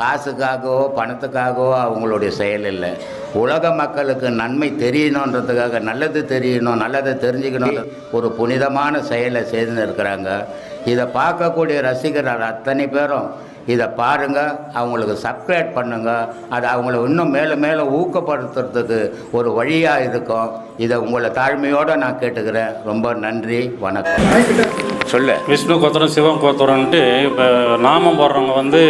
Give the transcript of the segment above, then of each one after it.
காசுக்காகவோ பணத்துக்காகவோ அவங்களுடைய செயல் இல்லை. உலக மக்களுக்கு நன்மை தெரியணுன்றதுக்காக நல்லது தெரியணும் நல்லதை தெரிஞ்சுக்கணும் ஒரு புனிதமான செயலை செய்து இருக்கிறாங்க. இதை பார்க்கக்கூடிய ரசிகர்கள் அத்தனை பேரும் இதை பாருங்க அவங்களுக்கு சப்ஸ்கிரைப் பண்ணுங்க. அது அவங்கள இன்னும் மேலே மேலே ஊக்கப்படுத்துறதுக்கு ஒரு வழியாக இருக்கும். இதை உங்களை தாழ்மையோடு நான் கேட்டுக்கிறேன். ரொம்ப நன்றி வணக்கம். சொல்லு. விஷ்ணு கோத்திரம் சிவன் கோத்திரம்ன்ட்டு இப்போ நாமம் போடுறவங்க வந்து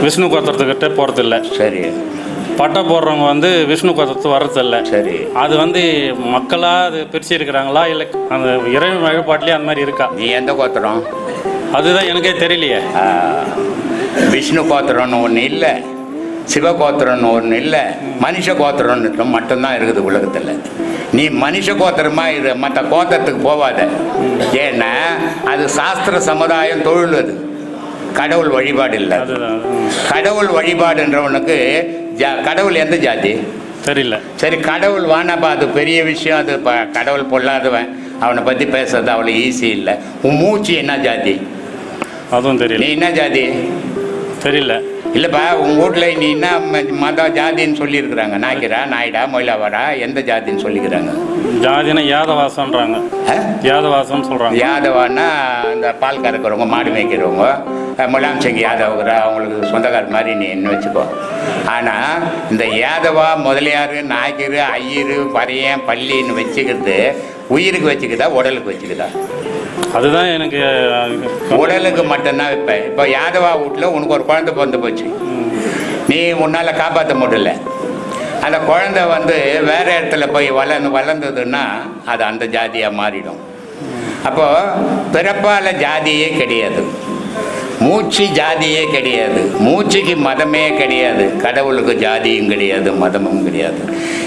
விஷ்ணு கோத்திரத்துக்கிட்ட போகிறதில்ல சரி. பட்டை போடுறவங்க வந்து விஷ்ணு கோத்திரத்து வர்றதில்ல. சரி. அது வந்து மக்களாக அது பிரிச்சு இருக்கிறாங்களா இல்லை அந்த இறைவன் வழிபாட்டிலே அந்த மாதிரி இருக்கா? நீ எந்த கோத்திரம்? அதுதான் எனக்கே தெரியலையே. விஷ்ணு கோத்திரம்னு ஒன்று இல்லை. சிவகோத்திரம்னு ஒன்று இல்லை. மனுஷ கோத்திரம்னு மட்டும்தான் இருக்குது உலகத்தில். நீ மனுஷ கோத்திரமா இரு. மற்ற கோத்திரத்துக்கு போவாத. ஏன்னா அது சாஸ்திர சமுதாயம் தொழில் அது. கடவுள் வழிபாடு இல்லை. கடவுள் வழிபாடுன்றவனுக்கு ஜா கடவுள் எந்த ஜாதி? தெரியல. சரி கடவுள் வானப்பா அது பெரிய விஷயம். அது கடவுள் பொல்லாதவன். அவனை பற்றி பேசுறது அவ்வளோ ஈஸி இல்லை. உன் மூச்சு என்ன ஜாதி? அதுவும் நீ தெரியல என்ன ஜாதி? தெரியல. இல்லைப்பா உங்கள் வீட்டில் நீ என்ன மத ஜாதின்னு சொல்லியிருக்கிறாங்க? நாய்க்கிறா நாயுடா மொயிலாவாடா? எந்த ஜாதின்னு சொல்லிக்கிறாங்க? ஜாதினா யாதவாசம்ன்றாங்க. ஆ? யாதவாசம்னு சொல்கிறாங்க யாதவான்னா இந்த பால் கறக்கிறவங்க மாடு மேய்க்கிறவங்க. முலாம் சிங் அவங்களுக்கு சொந்தக்கார மாதிரி நீ என்ன வச்சுக்கோ. ஆனால் இந்த யாதவா முதலியார் நாய்க்கர் ஐயர் பறையன் பள்ளின்னு வச்சுக்கிறது உயிருக்கு வச்சுக்குதா உடலுக்கு வச்சுக்குதா அதுதான் எனக்கு உடலுக்கு மட்டும்தான் இப்போ. இப்போ யாதவா வீட்டில் உனக்கு ஒரு குழந்தை பிறந்து போச்சு. நீ உன்னால் காப்பாற்ற முடியல. அந்த குழந்தை வந்து வேற இடத்துல போய் வளர்ந்து வளர்ந்ததுன்னா அது அந்த ஜாதியாக மாறிடும். அப்போது பிறப்பால ஜாதியே கிடையாது. மூச்சு ஜாதியே கிடையாது. மூச்சுக்கு மதமே கிடையாது. கடவுளுக்கு ஜாதியும் கிடையாது மதமும் கிடையாது.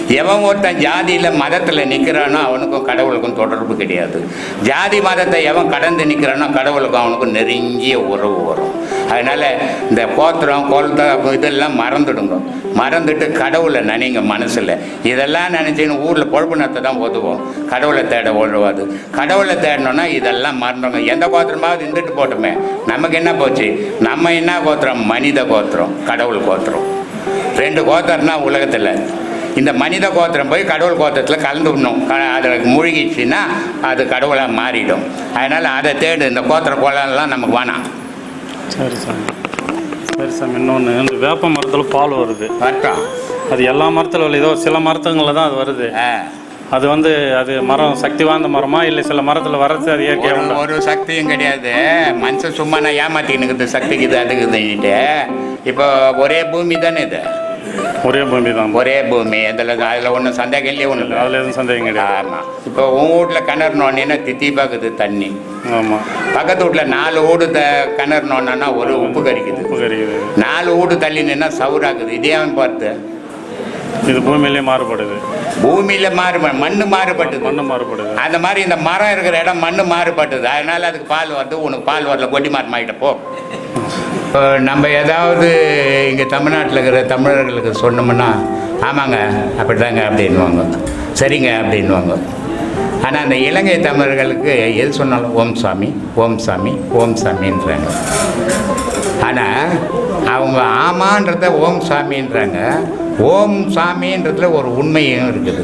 எவன் ஒருத்தன் ஜாதியில் மதத்தில் நிற்கிறானோ அவனுக்கும் கடவுளுக்கும் தொடர்பு கிடையாது. ஜாதி மதத்தை எவன் கடந்து நிற்கிறானோ கடவுளுக்கும் அவனுக்கும் நெருங்கிய உறவு வரும். அதனால் இந்த கோத்திரம் கொல்தம் இதெல்லாம் மறந்துடுங்க. மறந்துட்டு கடவுளை நினைங்க மனசில். இதெல்லாம் நினச்சின்னு ஊரில் பொழப்பு நடத்த தான் ஓதுவோம் கடவுளை தேட ஓடுவாது. கடவுளை தேடணும்னா இதெல்லாம் மறந்துடுங்க. எந்த கோத்திரமாவது இருந்துட்டு போட்டுமே. நமக்கு என்ன போச்சு? நம்ம என்ன கோத்திரம்? மனித கோத்திரம். கடவுள் கோத்திரம். ரெண்டு கோத்திரம்னா உலகத்தில். இந்த மனித கோத்திரம் போய் கடவுள் கோத்திரத்தில் கலந்து விடணும். அதில் மூழ்கிடுச்சுன்னா அது கடவுளாக மாறிடும். அதனால் அதை தேடு. இந்த கோத்திர கோலம்லாம் நமக்கு வேணாம். சரி சாமி சரி சாமி இன்னொன்று இந்த வேப்ப மரத்தில் பால் வருது. வரட்டும். அது எல்லா மரத்தில் இல்லை ஏதோ சில மரத்துங்களில் தான் அது வருது. ஆ. அது வந்து அது மரம் சக்தி வாய்ந்த மரமா இல்லை சில மரத்தில் வரது அது இயற்கையாக ஒரு உண்டா? ஒரு சக்தியும் கிடையாது. மனுஷன் சும்மா நான் ஏமாத்திக்கினுக்குது சக்திக்குது அதுக்குதுன்னுட்டு இப்போ ஒரே பூமி தானே இது? ஒரே பூமி தான். ஒரே பூமி. அதில் அதில் ஒன்றும் சந்தேகம் இல்லையே ஒன்றும் இல்லை. அதில் எதுவும் சந்தேகம் கிடையாது. ஆமாம் இப்போ உன் வீட்டில் கிணறுனோன்னா தித்தி பார்க்குது தண்ணி? ஆமாம் பக்கத்து வீட்டில் நாலு வீடு த கிணறுனோன்னா ஒரு உப்பு கறிக்குது உப்பு கறியுது நாலு வீடு தள்ளி நின்னா சவுறாக்குது. இதே அவன் பார்த்து. இது பூமியிலே மாறுபடுது. பூமியில் மாறு மண்ணு மாறுபட்டுது. மண்ணு மாறுபடுது. அந்த மாதிரி இந்த மரம் இருக்கிற இடம் மண்ணு மாறுபட்டுது. அதனால அதுக்கு பால் வருது உனக்கு பால் வரல கொட்டி மரம் ஆகிட்ட போ. இப்போ நம்ம ஏதாவது இங்கே தமிழ்நாட்டில் இருக்கிற தமிழர்களுக்கு சொன்னோம்னா ஆமாங்க அப்படிதாங்க அப்படின்வாங்க சரிங்க அப்படின்வாங்க ஆனால் அந்த இலங்கை தமிழர்களுக்கு எது சொன்னாலும் ஓம் சாமி ஓம் சாமி ஓம் சாமின்றாங்க. ஆனால் அவங்க ஆமான்றத ஓம் சாமின்றாங்க. ஓம் சாமின்றதுல ஒரு உண்மையும் இருக்குது.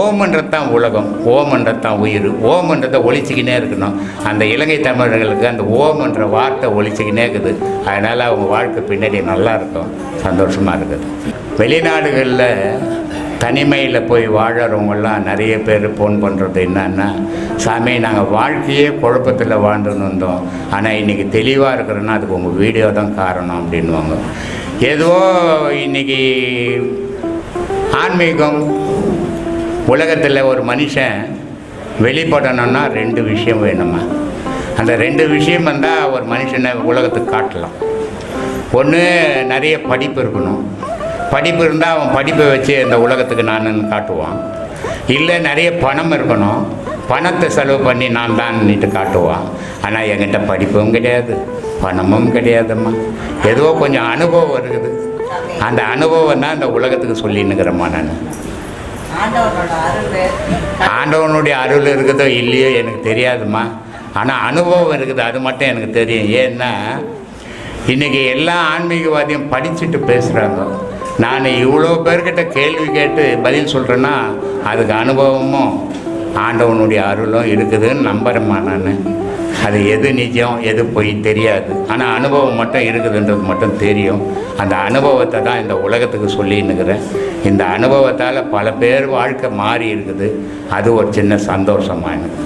ஓம்ன்றது தான் உலகம் ஓம்ன்றது தான் உயிர் ஓம்ன்றதை ஒழிச்சிக்கினே இருக்கணும். அந்த இலங்கை தமிழர்களுக்கு அந்த ஓம்ன்ற வார்த்தை ஒழிச்சிக்கினே இருக்குது. அதனால் அவங்க வாழ்க்கை பின்னாடி நல்லா இருக்கும் சந்தோஷமாக இருக்குது. வெளிநாடுகளில் தனிமையில் போய் வாழறவங்கெல்லாம் நிறைய பேர் ஃபோன் பண்ணுறது என்னன்னா சாமி நாங்கள் வாழ்க்கையே குழப்பத்தில் வாழ்ந்துன்னு வந்தோம். ஆனால் இன்றைக்கி தெளிவாக இருக்கிறோன்னா அதுக்கு உங்கள் வீடியோ தான் காரணம் அப்படின்வாங்க ஏதோ இன்றைக்கி ஆன்மீகம் உலகத்தில் ஒரு மனுஷன் வெளிப்படணும்னா ரெண்டு விஷயம் வேணுமா? அந்த ரெண்டு விஷயம் வந்தால் ஒரு மனுஷனை உலகத்துக்கு காட்டலாம். ஒன்று நிறைய படிப்பு இருக்கணும். படிப்பு இருந்தால் அவன் படிப்பை வச்சு இந்த உலகத்துக்கு நான் காட்டுவான். இல்லை நிறைய பணம் இருக்கணும். பணத்தை செலவு பண்ணி நான் தான்னுட்டு காட்டுவான். ஆனால் என்கிட்ட படிப்பும் கிடையாது பணமும் கிடையாதும்மா. ஏதோ கொஞ்சம் அனுபவம் இருக்குது. அந்த அனுபவம் தான் இந்த உலகத்துக்கு சொல்லின்னுக்கிறேம்மா நான். ஆண்டவனுடைய அருள் இருக்குதோ இல்லையோ எனக்கு தெரியாதும்மா. ஆனால் அனுபவம் இருக்குது அது மட்டும் எனக்கு தெரியும். ஏன்னா இன்றைக்கி எல்லா ஆன்மீகவாதியும் படிச்சுட்டு பேசுகிறாங்க நான் இவ்வளோ பேர்கிட்ட கேள்வி கேட்டு பதில் சொல்கிறேன்னா அதுக்கு அனுபவமும் ஆண்டவனுடைய அருளும் இருக்குதுன்னு நம்புகிறேம்மா நான். அது எது நிஜம் எது பொய் தெரியாது. ஆனால் அனுபவம் மட்டும் இருக்குதுன்றது மட்டும் தெரியும். அந்த அனுபவத்தை தான் இந்த உலகத்துக்கு சொல்லின்னுக்கிறேன். இந்த அனுபவத்தால் பல பேர் வாழ்க்கை மாறி இருக்குது. அது ஒரு சின்ன சந்தோஷமாக எனக்கு.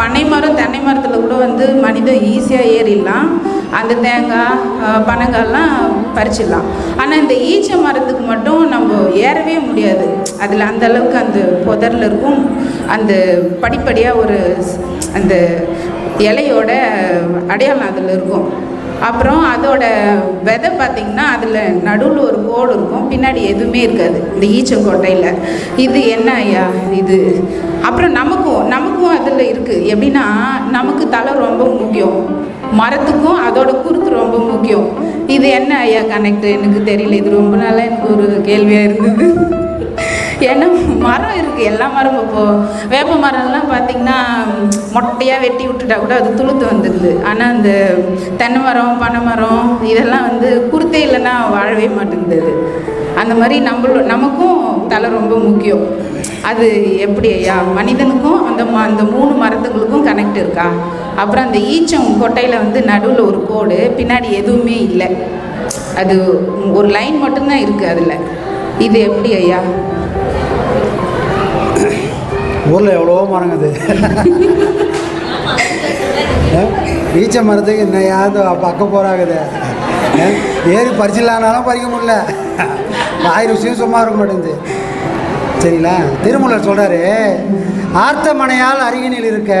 பனை மரம் தென்னை மரத்தில் கூட வந்து மனிதன் ஈஸியாக ஏறிடலாம். அந்த தேங்காய் பனங்காய்லாம் பறிச்சிடலாம். ஆனால் இந்த ஈச்ச மரத்துக்கு மட்டும் நம்ம ஏறவே முடியாது. அதில் அந்த அளவுக்கு அந்த புதரில் இருக்கும். அந்த படிப்படியாக ஒரு அந்த இலையோட அடையாளம் அதில் இருக்கும். அப்புறம் அதோட விதை பார்த்திங்கன்னா அதில் நடுவில் ஒரு கோடு இருக்கும். பின்னாடி எதுவுமே இருக்காது. இந்த ஈச்சங்கோட்டையில் இது என்ன ஐயா? இது. அப்புறம் நமக்கும் நமக்கும் அதில் இருக்குது எப்படின்னா நமக்கு தலை ரொம்ப முக்கியம். மரத்துக்கும் அதோட குருத்து ரொம்ப முக்கியம். இது என்ன ஐயா கனெக்ட் எனக்கு தெரியல. இது ரொம்ப நாளாக எனக்கு ஒரு கேள்வியாக இருந்தது. ஏன்னா மரம் இருக்குது எல்லா மரமும் இப்போது வேப்ப மரம்லாம் பார்த்திங்கன்னா மொட்டையாக வெட்டி விட்டுட்டா கூட அது துளுத்து வந்துடுது. ஆனால் அந்த தென்னை மரம் பனை மரம் இதெல்லாம் வந்து குருத்தே இல்லைன்னா வாழவே மாட்டேங்குது அந்த மாதிரி நம்மளும் நமக்கும் தலை ரொம்ப முக்கியம். அது எப்படி ஐயா? மனிதனுக்கும் அந்த ம அந்த மூணு மரத்துங்களுக்கும் கனெக்ட் இருக்கா? அப்புறம் அந்த ஈச்சம் கொட்டையில் வந்து நடுவில் ஒரு கோடு பின்னாடி எதுவுமே இல்லை. அது ஒரு லைன் மட்டும்தான் இருக்குது அதில். இது எப்படி ஐயா? ஊரில் எவ்வளவோ மரங்குது ஈச்ச மரத்துக்கு இன்னையாவது பக்க போகிறாங்குது ஏறி பறிச்சிடலானாலும் பறிக்க முடியல. வாய் ருசியும் சும்மா இருக்க மாட்டேங்குது. சரிங்களா? திருமூலர் சொல்கிறாரு ஆர்த்தமனையால் அருகினில் இருக்க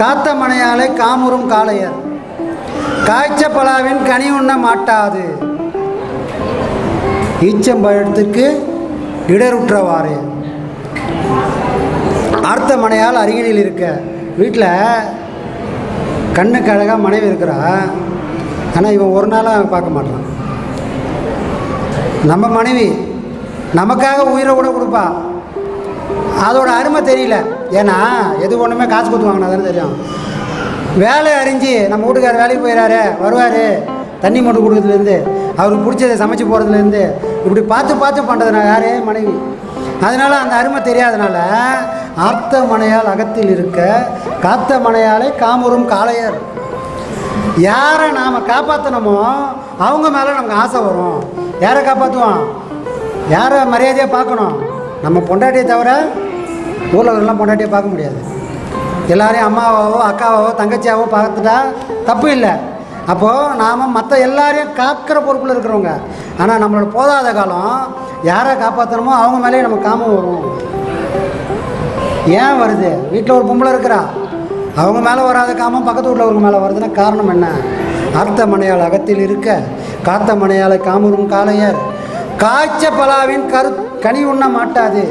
காத்தமனையாலே காமுறும் காளையர். காய்ச்ச பலாவின் கனி உண்ண மாட்டாது. ஈச்சம்பழத்திற்கு இடருற்றவாறு. ஆர்த்தமனையால் அருகினில் இருக்க. வீட்டில் கண்ணுக்கு அழகாக மனைவி இருக்கிறா. ஆனால் இவன் ஒரு நாளாக பார்க்க மாட்டான். நம்ம மனைவி நமக்காக உயிரை கூட கொடுப்பா. அதோட அருமை தெரியல. ஏன்னா எது ஒன்றுமே காசு கொடுத்து வாங்கினா தானே தெரியும். வேலை அறிஞ்சு நம்ம வீட்டுக்காரர் வேலைக்கு போயிடாரு வருவார் தண்ணி மட்டும் கொடுக்குறதுலேருந்து அவருக்கு பிடிச்சதை சமைச்சு போகிறதுலேருந்து இப்படி பார்த்து பார்த்து பண்ணுறது யாரே? மனைவி. அதனால் அந்த அருமை தெரியாதனால ஆர்த்த மனையால் அகத்தில் இருக்க காத்த மனையாலே காமரும் காளையர். யாரை நாம் காப்பாற்றணுமோ அவங்க மேலே நமக்கு ஆசை வரும். யாரை காப்பாற்றுவோம் யாரை மரியாதையாக பார்க்கணும்? நம்ம பொண்டாட்டியை தவிர ஊரில் எல்லாம் பொண்டாட்டியை பார்க்க முடியாது. எல்லாரையும் அம்மாவாவோ அக்காவாவோ தங்கச்சியாவோ பார்த்துட்டா தப்பு இல்லை. அப்போது நாம் மற்ற எல்லாரையும் காக்கிற பொறுப்பில் இருக்கிறவங்க. ஆனால் நம்மளோட போதாத காலம் யாரை காப்பாற்றணுமோ அவங்க மேலேயே நம்ம காமம் வரும். ஏன் வருது? வீட்டில் ஒரு பொம்பளை இருக்கிறா. அவங்க மேலே வராத காமம் பக்கத்து வீட்டில் மேலே வருதுன்னா காரணம் என்ன? அர்த்த மனையால் அகத்தில் இருக்க காத்த மனையால் காமரும் காளையர். காய்ச்ச பலாவின் கரு கனி உண்ண மாட்டாது.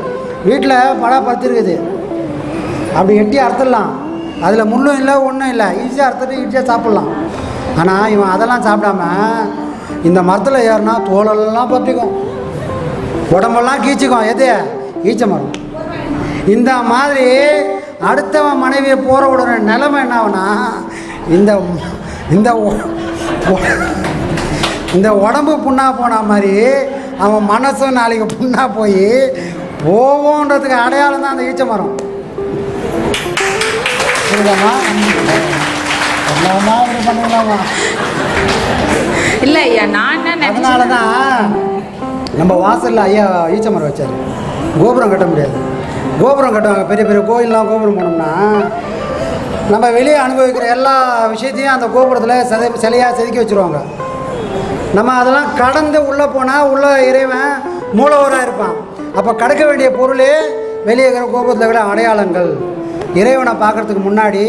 வீட்டில் பலா படுத்திருக்குது. அப்படி எட்டி அறுத்துடலாம். அதில் முள்ளும் இல்லை ஒன்றும் இல்லை. ஈஸியாக அறுத்துட்டு ஈஸியாக சாப்பிட்லாம். ஆனால் இவன் அதெல்லாம் சாப்பிடாம இந்த மரத்தில் ஏறினா தோலெல்லாம் பற்றிக்கும் உடம்பெல்லாம் கீச்சிக்கும். எது? ஈச்ச மரம். இந்த மாதிரி அடுத்தவன் மனைவியை போகிற உடனே நிலைமை என்ன ஆகுனா இந்த இந்த இந்த உடம்பு புண்ணா போன மாதிரி அவன் மனசும் நாளைக்கு புண்ணா போய் போவோன்றதுக்கு அடையாளம் தான் அந்த ஈச்ச மரம். புரியுதாம்மா எல்லாமா இப்படி இல்லை ஐயா நான் என்ன அதனால தான் நம்ம வாசலில் ஐயா ஈச்ச மரம் வச்சார். கோபுரம் கட்ட முடியாது. கோபுரம் கட்டுவாங்க பெரிய பெரிய கோயிலெலாம் கோபுரம் போனோம்னா நம்ம வெளியே அனுபவிக்கிற எல்லா விஷயத்தையும் அந்த கோபுரத்தில் செதை சிலையாக செதுக்கி வச்சுருவாங்க. நம்ம அதெல்லாம் கடந்து உள்ளே போனால் உள்ள இறைவன் மூலவராக இருப்பான். அப்போ கடக்க வேண்டிய பொருளே வெளியே இருக்கிற கோபத்தில் விட அடையாளங்கள். இறைவனை பார்க்கறதுக்கு முன்னாடி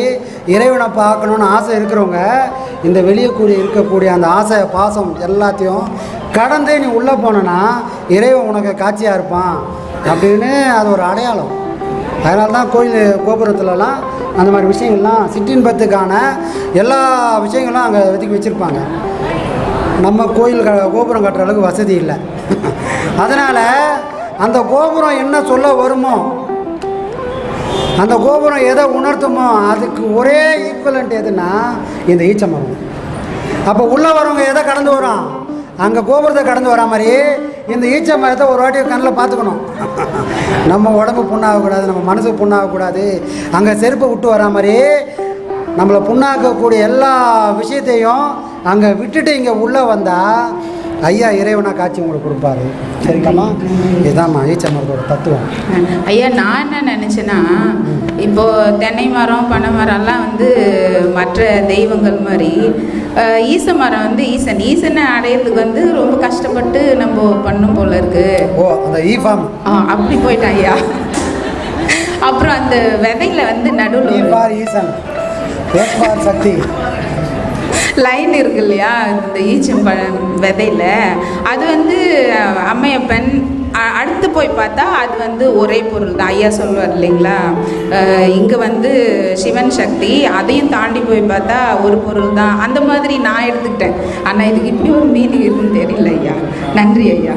இறைவனை பார்க்கணுன்னு ஆசை இருக்கிறவங்க இந்த வெளியே கூடிய இருக்கக்கூடிய அந்த ஆசை பாசம் எல்லாத்தையும் கடந்து நீ உள்ளே போனேன்னா இறைவன் உனக்கு காட்சியாக இருப்பான் அப்படின்னு அது ஒரு அடையாளம். அதனால தான் கோயில் கோபுரத்துலலாம் அந்த மாதிரி விஷயங்கள்லாம் சிற்றின்பத்துக்கான எல்லா விஷயங்களும் அங்கே ஒதுக்கி வச்சுருப்பாங்க. நம்ம கோயில் க கோபுரம் கட்டுற அளவுக்கு வசதி இல்லை. அதனால் அந்த கோபுரம் என்ன சொல்ல வருமோ அந்த கோபுரம் எதை உணர்த்துமோ அதுக்கு ஒரே ஈக்குவலண்ட் எதுனா இந்த ஈச்சமரம் அப்போ உள்ளே வரவங்க எதை கடந்து வரோம் அங்கே கோபுரத்தை கடந்து வரா மாதிரி இந்த ஈச்ச மரத்தை ஒரு வாட்டி கண்ணில் பார்த்துக்கணும். நம்ம உடம்பு புண்ணாகக்கூடாது நம்ம மனசு புண்ணாகக்கூடாது. அங்கே செருப்பை விட்டு வரா மாதிரி நம்மளை புண்ணாக்கக்கூடிய எல்லா விஷயத்தையும் அங்கே விட்டுட்டு இங்கே உள்ளே வந்தால் ஐயா இறைவனா காட்சி உங்களுக்கு கொடுப்பாரு. சரிங்கம்மா இதுதாம்மா ஈச்ச மரத்தோட தத்துவம். ஐயா நான் என்ன நினச்சேன்னா இப்போ தென்னை மரம் பனை மரம்லாம் வந்து மற்ற தெய்வங்கள் மாதிரி ஈச மரம் வந்து ஈசன். ஈசனை அடையிறதுக்கு வந்து ரொம்ப கஷ்டப்பட்டு நம்ம பண்ணும் போல இருக்கு. ஓ அந்த ஈ ஃபார்ம். ஆ, அப்படி போயிட்டேன் ஐயா. அப்புறம் அந்த விதையில வந்து நடுவில் ஈசன். சக்தி. லைன் இருக்கு இல்லையா? இந்த ஈச்சம்பழம் விதையில. அது வந்து அம்மையப்பன் அடுத்து போய் பார்த்தா அது வந்து ஒரே பொருள் தான். ஐயா சொல்லுவார் இல்லைங்களா? இங்கே வந்து சிவன் சக்தி அதையும் தாண்டி போய் பார்த்தா ஒரு பொருள் தான். அந்த மாதிரி நான் எடுத்துக்கிட்டேன். ஆனால் இதுக்கு இப்படி ஒரு மீனிங் இருக்குன்னு தெரியல ஐயா. நன்றி ஐயா.